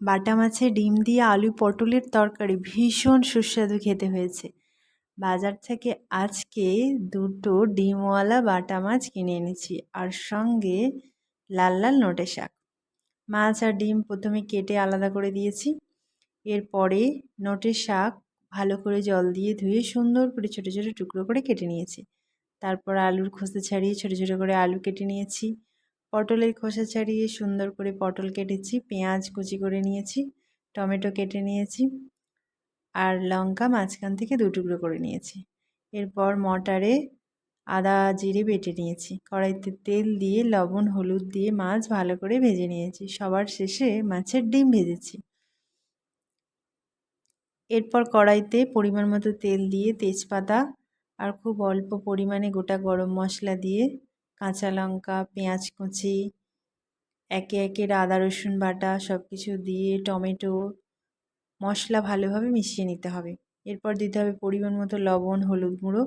বাটা মাছে ডিম দিয়ে আলু পটলের তরকারি ভীষণ সুস্বাদু খেতে হয়েছে। বাজার থেকে আজকে দুটো ডিমওয়ালা বাটা মাছ কিনে এনেছি আর সঙ্গে লাল লাল নোটে শাক। মাছ আর ডিম প্রথমে কেটে আলাদা করে দিয়েছি। এরপরে নোটে শাক ভালো করে জল দিয়ে ধুয়ে সুন্দর করে ছোটো ছোটো টুকরো করে কেটে নিয়েছি। তারপর আলুর খোসা ছাড়িয়ে ছোটো ছোটো করে আলু কেটে নিয়েছি। পটলের খোসা ছাড়িয়ে সুন্দর করে পটল কেটেছি, পেঁয়াজ কুচি করে নিয়েছি, টমেটো কেটে নিয়েছি আর লঙ্কা মাঝখান থেকে দু টুকরো করে নিয়েছি। এরপর মটারে আদা জিরে বেটে নিয়েছি। কড়াইতে তেল দিয়ে লবণ, হলুদ দিয়ে মাছ ভালো করে ভেজে নিয়েছি। সবার শেষে মাছের ডিম ভেজেছি। এরপর কড়াইতে পরিমাণ মতো তেল দিয়ে তেজপাতা আর খুব অল্প পরিমাণে গোটা গরম মশলা দিয়ে কাঁচা লঙ্কা, পেঁয়াজ কুচি, একে একে আদা, রসুন বাটা সব কিছু দিয়ে টমেটো, মশলা ভালোভাবে মিশিয়ে নিতে হবে। এরপর দিতে হবে পরিমাণ মতো লবণ, হলুদ গুঁড়ো।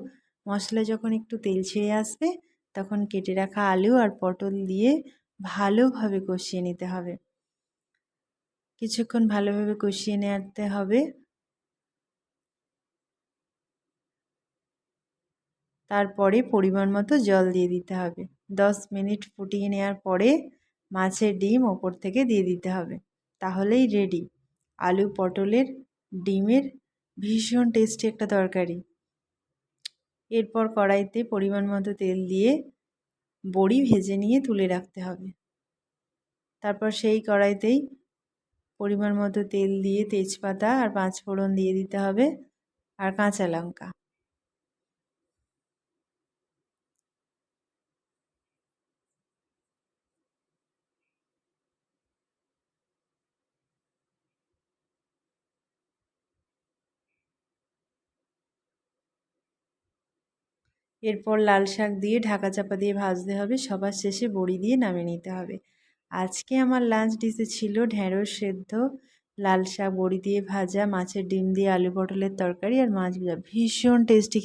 মশলা যখন একটু তেল ছেড়ে আসবে, তখন কেটে রাখা আলু আর পটল দিয়ে ভালোভাবে কষিয়ে নিতে হবে। কিছুক্ষণ ভালোভাবে কষিয়ে নেওয়াতে হবে। তারপরে পরিমাণ মতো জল দিয়ে দিতে হবে। দশ মিনিট ফুটিয়ে নেওয়ার পরে মাছের ডিম ওপর থেকে দিয়ে দিতে হবে। তাহলেই রেডি আলু পটলের ডিমের ভীষণ টেস্টি একটা তরকারি। এরপর কড়াইতে পরিমাণ মতো তেল দিয়ে বড়ি ভেজে নিয়ে তুলে রাখতে হবে। তারপর সেই কড়াইতেই পরিমাণ মতো তেল দিয়ে তেজপাতা আর পাঁচ ফোড়ন দিয়ে দিতে হবে আর কাঁচা লঙ্কা। এরপর লাল শাক দিয়ে ঢাকা চাপা দিয়ে ভাজতে হবে, সবার শেষে বড়ি দিয়ে নামিয়ে নিতে হবে। আজকে আমার লাঞ্চ ডিশে ছিল ঢেঁড়স সেদ্ধ, লাল শাক বড়ি দিয়ে ভাজা, মাছের ডিম দিয়ে আলু পটলের তরকারি আর মাছ ভীষণ টেস্টি